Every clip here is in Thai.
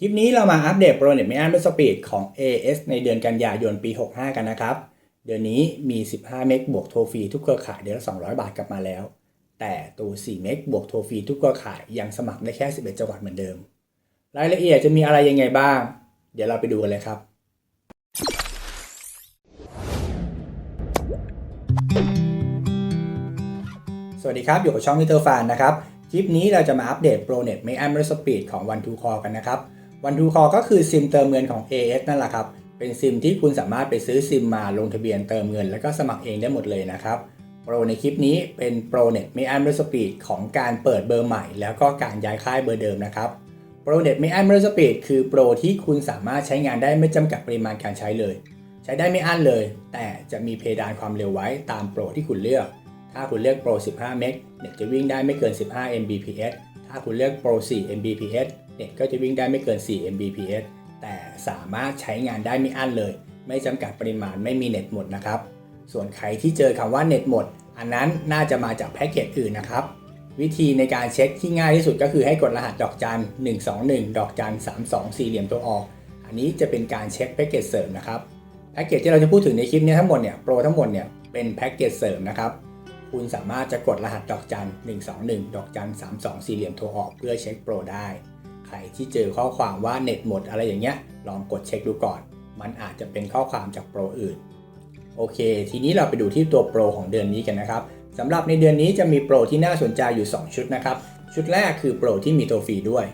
คลิปนี้เรามาอัปเดตโปรเน็ตไม่อั้นด้วยสปีดของ AS ในเดือนกันยายนปี 65 กันนะครับ เดือนนี้มี 15 เมกบวกโทรฟรีทุกเครือข่ายเดือนละ 200 บาทกลับมาแล้ว แต่ตัว 4 เมกบวกโทรฟรีทุกเครือข่ายยังสมัครได้แค่ 11 จังหวัดเหมือนเดิม รายละเอียดจะมีอะไรยังไงบ้าง เดี๋ยวเราไปดูกันเลยครับสวัสดีครับ อยู่กับช่องมิเตอร์ฟานนะครับ คลิปนี้เราจะมาอัปเดตโปรเน็ตไม่อั้นด้วสปีดของ One to Call กันนะครับ One to Call ก็คือซิมเติมเงินของ AS นั่นแหละครับ เป็นซิมที่คุณสามารถไปซื้อซิมมาลงทะเบียนเติมเงิน แล้วก็สมัครเองได้หมดเลยนะครับโปรในคลิปนี้เป็นโปรเน็ตไม่อั้นด้วยสปีดของการเปิดเบอร์ใหม่ แล้วก็การย้ายค่ายเบอร์เดิมนะครับโปรเน็ตไม่อั้นด้วยสปีดคือโปรที่คุณสามารถใช้งานได้ไม่จำกัดปริมาณการใช้เลย ใช้ได้ไม่อั้นเลย แต่จะมีเพดานความเร็วไว้ตามโปรที่คุณเลือก ถ้าคุณเลือกโปร 15 เมกเน็ตจะวิ่งได้ไม่เกิน 15 Mbps ถ้าคุณเลือกโปร 4 Mbps เน็ตก็จะวิ่งได้ไม่เกิน 4 Mbps แต่สามารถใช้งานได้ไม่อั้นเลย ไม่จำกัดปริมาณไม่มีเน็ตหมดนะครับ ส่วนใครที่เจอคำว่าเน็ตหมด อันนั้นน่าจะมาจากแพ็กเกจอื่นนะครับ วิธีในการเช็คที่ง่ายที่สุดก็คือให้กดรหัสดอกจัน 121 ดอกจัน 32 สี่เหลี่ยมตัวออก อันนี้จะเป็นการเช็คแพ็กเกจเสริมนะครับแพ็กเกจที่เราจะพูดถึงในคลิปนี้ทั้งหมดเนี่ยโปรทั้งหมดเนี่ยเป็นแพ็กเกจเสริมนะครับคุณสามารถจะกดรหัสดอกจัน 121 ดอกจัน 32 สี่เหลี่ยมโทรออกเพื่อเช็คโปรได้ ใครที่เจอข้อความว่าเน็ตหมดอะไรอย่างเงี้ย ลองกดเช็คดูก่อน มันอาจจะเป็นข้อความจากโปรอื่น โอเค ทีนี้เราไปดูที่ตัวโปรของเดือนนี้กันนะครับสำหรับในเดือนนี้จะมีโปรที่น่าสนใจอยู่ 2 ชุดนะครับ ชุดแรกคือโปรที่มีโทรฟรีด้วย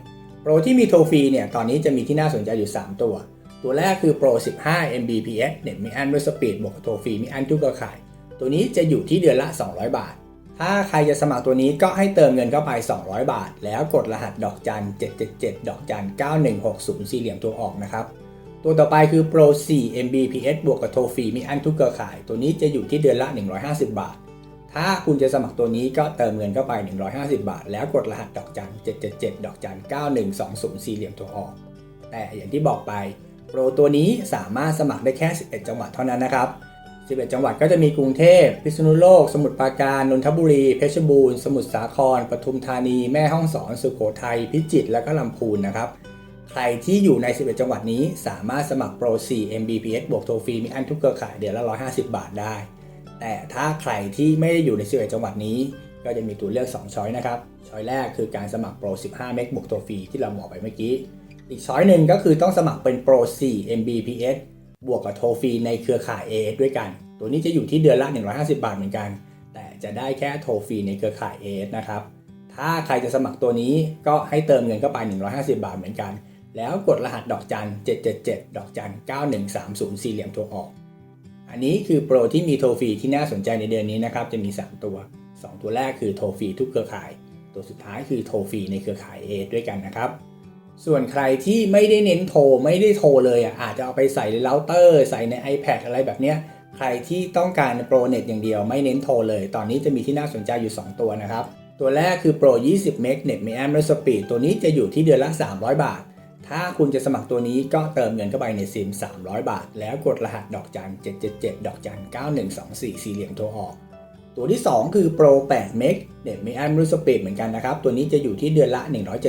โปรที่มีโทรฟรีเนี่ยตอนนี้จะมีที่น่าสนใจอยู่ 3 ตัว ตัวแรกคือโปร 15 Mbps เน็ตม่อั้นด้วยสปีดบวกกับโทรฟรีม่อั้นทุกเครือข่าย ตัวนี้จะอยู่ที่เดือนละ 200 บาท ถ้าใครจะสมัครตัวนี้ก็ให้เติมเงินเข้าไป 200 บาท แล้วกดรหัสดอกจัน 777 ดอกจัน 9160 สี่เหลี่ยมตัวออกนะครับ ตัวต่อไปคือ Pro 4 Mbps บวกกับโทรฟรีมีอันทุกเครือข่าย ตัวนี้จะอยู่ที่เดือนละ 150 บาท ถ้าคุณจะสมัครตัวนี้ก็เติมเงินเข้าไป 150 บาท แล้วกดรหัสดอกจัน 777 ดอกจัน 9120 สี่เหลี่ยมตัวออก แต่อย่างที่บอกไป โปรตัวนี้สามารถสมัครได้แค่ 11 จังหวัดเท่านั้นนะครับ 11 จังหวัดก็จะมีกรุงเทพ พิษณุโลก สมุทรปราการ นนทบุรี เพชรบูรณ์ สมุทรสาคร ปทุมธานี แม่ฮ่องสอน สุโขทัย พิจิตร และก็ลำพูนนะครับ ใครที่อยู่ใน 11 จังหวัดนี้สามารถสมัครโปร 4 Mbps บวกโทรฟรีมีอันทุกเครือข่ายเดือนละ 150 บาทได้ แต่ถ้าใครที่ไม่ได้อยู่ใน 11 จังหวัดนี้ ก็จะมีตัวเลือก 2 ช้อยนะครับ ช้อยแรกคือการสมัครโปร 15 เมกบวกโทรฟรีที่เราบอกไปเมื่อกี้ อีกช้อยหนึ่งก็คือต้องสมัครเป็นโปร 4 Mbps บวกกับโทรฟรีในเครือข่าย AS ด้วยกัน ตัวนี้จะอยู่ที่เดือนละ 150 บาทเหมือนกัน แต่จะได้แค่โทรฟรีในเครือข่าย AS นะครับ ถ้าใครจะสมัครตัวนี้ก็ให้เติมเงินเข้าไป 150 บาทเหมือนกัน แล้วกดรหัสดอกจัน 777 ดอกจัน 9130 สี่เหลี่ยมตัวออก อันนี้คือโปรที่มีโทรฟรีที่น่าสนใจในเดือนนี้นะครับ จะมี 3 ตัว 2 ตัวแรกคือโทรฟรีทุกเครือข่าย ตัวสุดท้ายคือโทรฟรีในเครือข่าย AS ด้วยกันนะครับ ส่วนใครที่ไม่ได้เน้นโทรไม่ได้โทรเลยอะอาจจะเอาไปใส่ในเราเตอร์ ใส่ใน iPad อะไรแบบเนี้ยใครที่ต้องการโปรเน็ตอย่างเดียวไม่เน้นโทรเลย ตอนนี้จะมีที่น่าสนใจอยู่ 2 ตัวนะครับ ตัวแรกคือโปร20เมกเน็ตไม่แอมและสปีตัวนี้จะอยู่ที่เดือนละ 300 บาท ถ้าคุณจะสมัครตัวนี้ก็เติมเงินเข้าไปในซิม 300 บาท แล้วกดรหัสดอกจัน 777 ดอกจัน 9124 สี่เหลี่ยมโทรออก ตัวที่ 2 คือโปร8เมกเน็ตไม่แอมรูสปีเหมือนกันนะครับ ตัวนี้จะอยู่ที่เดือนละ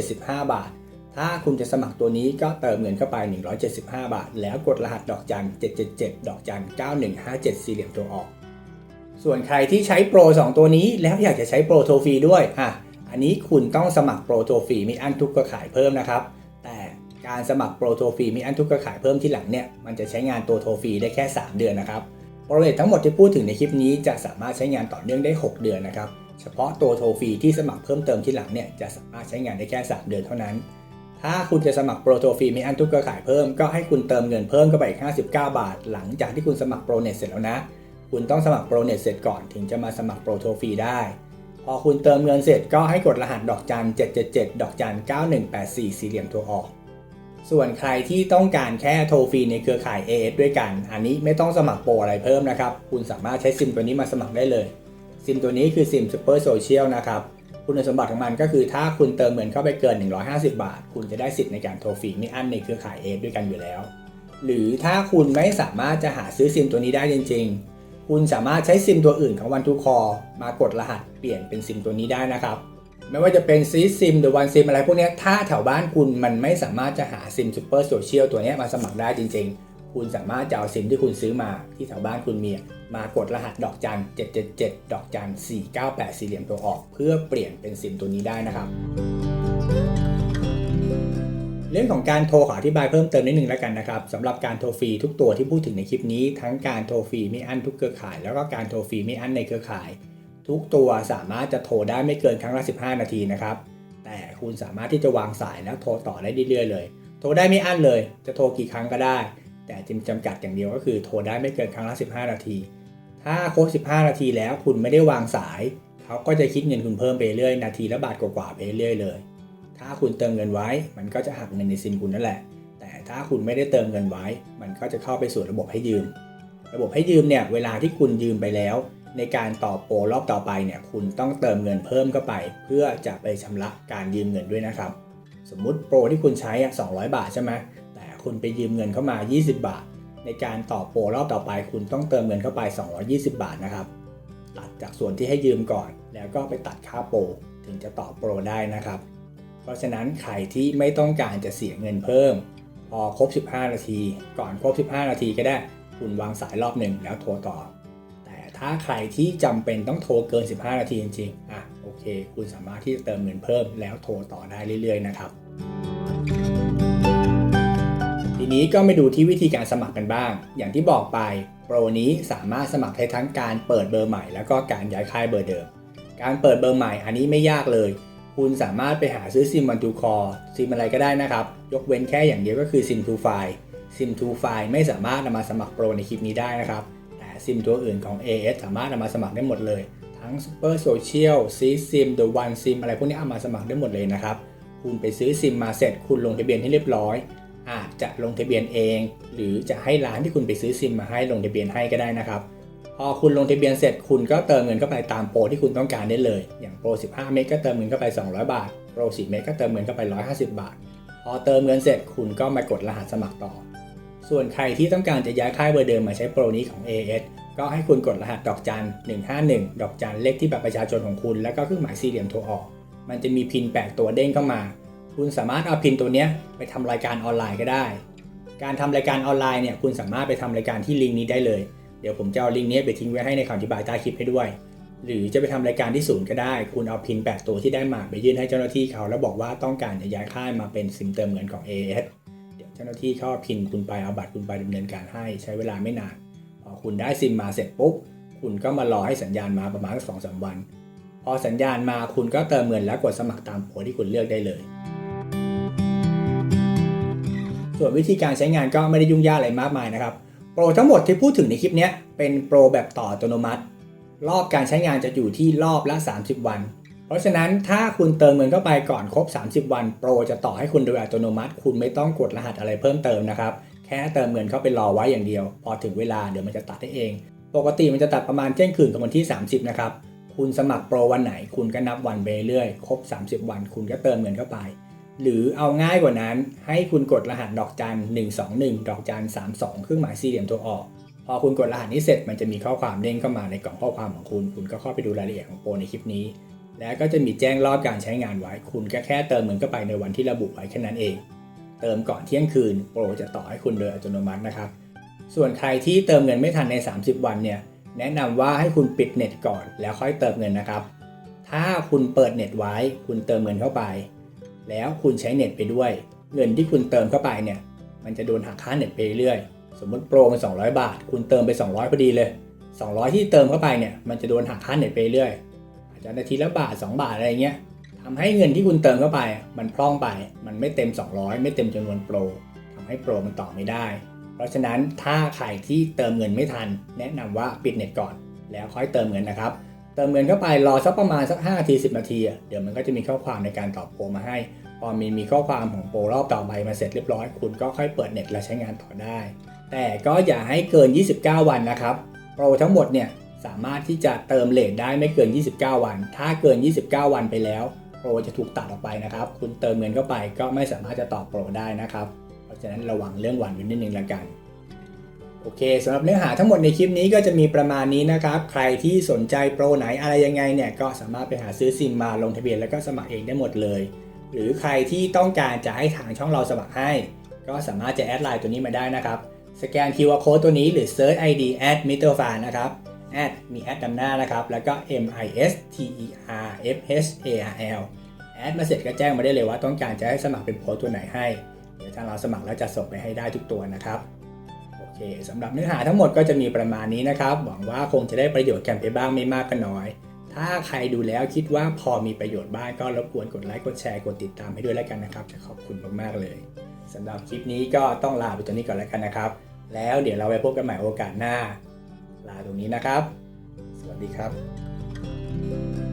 175 บาท ถ้าคุณจะสมัครตัวนี้ก็เติมเงินเข้าไป 175 บาท แล้วกดรหัสดอกจัน 777 ดอกจัน 9157 สี่เหลี่ยมตัวออก ส่วนใครที่ใช้โปร 2 ตัวนี้แล้วอยากจะใช้โปรโทรฟรีด้วยอะอันนี้คุณต้องสมัครโปรโทรฟรีมีอันทุกเครือข่ายเพิ่มนะครับ แต่การสมัครโปรโทรฟรีมีอันทุกเครือข่ายเพิ่มที่หลังเนี่ยมันจะใช้งานตัวโทรฟรีได้แค่ 3 เดือนนะครับโปรเลททั้งหมดที่พูดถึงในคลิปนี้จะสามารถใช้งานต่อเนื่องได้ 6 เดือนนะครับเฉพาะตัวโทรฟรีที่สมัครเพิ่มเติมที่หลังเนี่ยจะสามารถใช้งานได้แค่ 3 เดือนเท่านั้น ถ้าคุณจะสมัครโปรโทรฟรีมีอันทุกเครือข่ายเพิ่มก็ให้คุณเติมเงินเพิ่มเข้าไปอีก59 บาท หลังจากที่คุณสมัครโปรเน็ตเสร็จแล้วนะ คุณต้องสมัครโปรเน็ตเสร็จก่อนถึงจะมาสมัครโปรโทรฟรีได้ พอคุณเติมเงินเสร็จก็ให้กดรหัสดอกจัน 777 ดอกจัน 9184 สี่เหลี่ยมตัวออก ส่วนใครที่ต้องการแค่โทรฟรีในเครือข่าย AS ด้วยกัน อันนี้ไม่ต้องสมัครโปรอะไรเพิ่มนะครับ คุณสามารถใช้ซิมตัวนี้มาสมัครได้เลย ซิมตัวนี้คือซิม Super Social นะครับ คุณสมบัติของมันก็คือถ้าคุณเติมเงินเข้าไปเกิน 150 บาท คุณจะได้สิทธิ์ในการโทรฟรีไม่อั้นในเครือข่าย AS ด้วยกันอยู่แล้ว หรือถ้าคุณไม่สามารถจะหาซื้อซิมตัวนี้ได้จริง ๆ คุณสามารถใช้ซิมตัวอื่นของวันทูคอมากดรหัสเปลี่ยนเป็นซิมตัวนี้ได้นะครับไม่ว่าจะเป็นซีซิมหรือวันซิมอะไรพวกนี้ถ้าแถวบ้านคุณมันไม่สามารถจะหาซิมซูเปอร์โซเชียลตัวนี้มาสมัครได้จริงๆ คุณสามารถจะเอาซิมที่คุณซื้อมาที่แถวบ้านคุณมีมากดรหัสดอกจัน 777 ดอกจัน 498 สี่เหลี่ยมตัวออก เพื่อเปลี่ยนเป็นซิมตัวนี้ได้นะครับ เรื่องของการโทรขออธิบายเพิ่มเติมนิดนึงแล้วกันนะครับสำหรับการโทรฟรีทุกตัวที่พูดถึงในคลิปนี้ ทั้งการโทรฟรีไม่อั้นทุกเครือข่าย แล้วก็การโทรฟรีไม่อั้นในเครือข่าย ทุกตัวสามารถจะโทรได้ไม่เกินครั้งละ 15 นาทีนะครับแต่คุณสามารถที่จะวางสายแล้วโทรต่อได้เรื่อยๆเลย โทรได้ไม่อั้นเลย จะโทรกี่ครั้งก็ได้ แต่จำจำกัดอย่างเดียวก็คือโทรได้ไม่เกินครั้งละ 15 นาที ถ้าครบ 15 นาทีแล้วคุณไม่ได้วางสาย เขาก็จะคิดเงินคุณเพิ่มไปเรื่อยนาทีละบาทกว่าๆไปเรื่อยเลย ถ้าคุณเติมเงินไว้ มันก็จะหักเงินในซิมคุณนั่นแหละ แต่ถ้าคุณไม่ได้เติมเงินไว้ มันก็จะเข้าไปสู่ระบบให้ยืม ระบบให้ยืมเนี่ยเวลาที่คุณยืมไปแล้ว ในการต่อโปรรอบต่อไปเนี่ยคุณต้องเติมเงินเพิ่มเข้าไป เพื่อจะไปชำระการยืมเงินด้วยนะครับ สมมุติโปรที่คุณใช้อะ200 บาทใช่ไหม คุณไปยืมเงินเข้ามา 20 บาท ในการต่อโปรรอบต่อไป คุณต้องเติมเงินเข้าไป 220 บาทนะครับ ตัดจากส่วนที่ให้ยืมก่อน แล้วก็ไปตัดค่าโปรถึงจะต่อโปรได้นะครับ เพราะฉะนั้นใครที่ไม่ต้องการจะเสียเงินเพิ่ม พอครบ 15 นาที ก่อนครบ 15 นาทีก็ได้คุณวางสายรอบหนึ่งแล้วโทรต่อ แต่ถ้าใครที่จำเป็นต้องโทรเกิน 15 นาทีจริงๆอะโอเค คุณสามารถที่จะเติมเงินเพิ่มแล้วโทรต่อได้เรื่อยๆนะครับ ทีนี้ก็มาดูที่วิธีการสมัครกันบ้าง อย่างที่บอกไป โปรนี้สามารถสมัครได้ทั้งการเปิดเบอร์ใหม่ แล้วก็การย้ายค่ายเบอร์เดิม การเปิดเบอร์ใหม่อันนี้ไม่ยากเลย คุณสามารถไปหาซื้อซิมวันทูคอซิมอะไรก็ได้นะครับ ยกเว้นแค่อย่างเดียวก็คือซิมทูไฟซิมทูไฟไม่สามารถนำมาสมัครโปรในคลิปนี้ได้นะครับ แต่ซิมตัวอื่นของ AS สามารถนำมาสมัครได้หมดเลย ทั้ง Super Social ซีซิม The One SIM อะไรพวกนี้เอามาสมัครได้หมดเลยนะครับ คุณไปซื้อซิมมาเสร็จ คุณลงทะเบียนให้เรียบร้อย อาจจะลงทะเบียนเอง หรือจะให้ร้านที่คุณไปซื้อซิมมาให้ลงทะเบียนให้ก็ได้นะครับ พอคุณลงทะเบียนเสร็จคุณก็เติมเงินเข้าไปตามโปรที่คุณต้องการได้เลย อย่างโปร 15 เมกก็เติมเงินเข้าไป 200 บาท โปร4เมกก็เติมเงินเข้าไป 150 บาท พอเติมเงินเสร็จคุณก็มากดรหัสสมัครต่อ ส่วนใครที่ต้องการจะย้ายค่ายเบอร์เดิมมาใช้โปรนี้ของ AS ก็ให้คุณกดรหัสดอกจัน 151 ดอกจันเลขที่บัตรประชาชนของคุณ แล้วก็เครื่องหมายสี่เหลี่ยมโทรออก มันจะมีพินแปดตัวเด้งเข้ามา คุณสามารถเอาพินตัวนี้ไปทำรายการออนไลน์ก็ได้ การทำรายการออนไลน์เนี่ยคุณสามารถไปทำรายการที่ลิงก์นี้ได้เลย เดี๋ยวผมจะเอาลิงก์นี้ไปทิ้งไว้ให้ในคำอธิบายใต้คลิปให้ด้วย หรือจะไปทำรายการที่ศูนย์ก็ได้ คุณเอาพิน 8 ตัวที่ได้มาไปยื่นให้เจ้าหน้าที่เขา แล้วบอกว่าต้องการจะย้ายค่ายมาเป็นซิมเติมเงินของ AS เดี๋ยวเจ้าหน้าที่เขาเอาพินคุณไปเอาบัตรคุณไปดำเนินการให้ใช้เวลาไม่นานพอคุณได้ซิมมาเสร็จปุ๊บคุณก็มารอให้สัญญาณมาประมาณสองสามวัน พอสัญญาณมาคุณก็เติมเงินแล้วกดสมัครตามโปรที่คุณเลือกได้เลย ส่วนวิธีการใช้งานก็ไม่ได้ยุ่งยากอะไรมากมายนะครับ โปรทั้งหมดที่พูดถึงในคลิปนี้เป็นโปรแบบต่ออัตโนมัติ รอบการใช้งานจะอยู่ที่รอบละ 30 วัน เพราะฉะนั้นถ้าคุณเติมเงินเข้าไปก่อนครบ 30 วัน โปรจะต่อให้คุณโดยอัตโนมัติ คุณไม่ต้องกดรหัสอะไรเพิ่มเติมนะครับ แค่เติมเงินเข้าไปรอไว้อย่างเดียว พอถึงเวลาเดี๋ยวมันจะตัดให้เอง ปกติมันจะตัดประมาณเที่ยงคืนของวันที่ 30 นะครับ คุณสมัครโปรวันไหน คุณก็นับวันไปเรื่อยครบ 30 วัน คุณก็เติมเงินเข้าไป หรือเอาง่ายกว่านั้นให้คุณกดรหัสดอกจัน121 ดอกจัน32 เครื่องหมายสี่เหลี่ยมตัวออก พอคุณกดรหัสนี้เสร็จมันจะมีข้อความเด้งเข้ามาในกล่องข้อความของคุณ คุณก็เข้าไปดูรายละเอียดของโปรในคลิปนี้ แล้วก็จะมีแจ้งรอบการใช้งานไว้ คุณก็แค่เติมเงินเข้าไปในวันที่ระบุไว้แค่นั้นเอง เติมก่อนเที่ยงคืนโปรจะต่อให้คุณโดยอัตโนมัตินะครับ ส่วนใครที่เติมเงินไม่ทันใน 30 วันเนี่ยแนะนำว่าให้คุณปิดเน็ตก่อนแล้วค่อยเติมเงินนะครับ ถ้าคุณเปิดเน็ตไว้ คุณเติมเงินเข้าไป แล้วคุณใช้เน็ตไปด้วย เงินที่คุณเติมเข้าไปเนี่ย มันจะโดนหักค่าเน็ตไปเรื่อย สมมติโปรมัน200 บาท คุณเติมไป 200พอดีเลย 200 ที่เติมเข้าไปเนี่ย มันจะโดนหักค่าเน็ตไปเรื่อย อาจจะนาทีละบาท 2 บาทอะไรเงี้ยทำให้เงินที่คุณเติมเข้าไป มันพร่องไป มันไม่เต็ม 200 ไม่เต็มจำนวนโปรทำให้โปรมันต่อไม่ได้ เพราะฉะนั้นถ้าใครที่เติมเงินไม่ทัน แนะนำว่าปิดเน็ตก่อน แล้วค่อยเติมเงินนะครับ เติมเงินเข้าไปรอสักประมาณสัก5นาที10 นาทีอะเดี๋ยวมันก็จะมีข้อความในการตอบโปรมาให้ พอมีมีข้อความของโปรรอบต่อไปมาเสร็จเรียบร้อย คุณก็ค่อยเปิดเน็ตและใช้งานต่อได้ แต่ก็อย่าให้เกิน 29 วันนะครับโปรทั้งหมดเนี่ยสามารถที่จะเติมเลทได้ไม่เกิน 29 วัน ถ้าเกิน 29 วันไปแล้วโปรจะถูกตัดออกไปนะครับ คุณเติมเงินเข้าไปก็ไม่สามารถจะต่อโปรได้นะครับ เพราะฉะนั้นระวังเรื่องวันนิดนึงละกัน โอเคสำหรับเนื้อหาทั้งหมดในคลิปนี้ก็จะมีประมาณนี้นะครับ ใครที่สนใจโปรไหนอะไรยังไงเนี่ยก็สามารถไปหาซื้อซิมมาลงทะเบียนแล้วก็สมัครเองได้หมดเลย หรือใครที่ต้องการจะให้ทางช่องเราสมัครให้ ก็สามารถจะแอดไลน์ตัวนี้มาได้นะครับ สแกน QR code ตัวนี้หรือ Search ID at m i t e r f a n นะครับแอดมีแอดนำหน้านะครับ แล้วก็ M I S T E R F H A R L แอดมาเสร็จก็แจ้งมาได้เลยว่าต้องการจะให้สมัครเป็นโค้ดตัวไหนให้ เดี๋ยวทางเราสมัครแล้วจะส่งไปให้ได้ทุกตัวนะครับ เคสำหรับเนื้อหาทั้งหมดก็จะมีประมาณนี้นะครับ หวังว่าคงจะได้ประโยชน์กันไปบ้างไม่มากก็น้อย ถ้าใครดูแล้วคิดว่าพอมีประโยชน์บ้างก็รบกวนกดไลค์กดแชร์กดติดตามให้ด้วยแล้วกันนะครับจะขอบคุณมากๆเลยสำหรับคลิปนี้ก็ต้องลาไปตรงนี้ก่อนแล้วกันนะครับ แล้วเดี๋ยวเราไปพบกันใหม่โอกาสหน้า ลาตรงนี้นะครับ สวัสดีครับ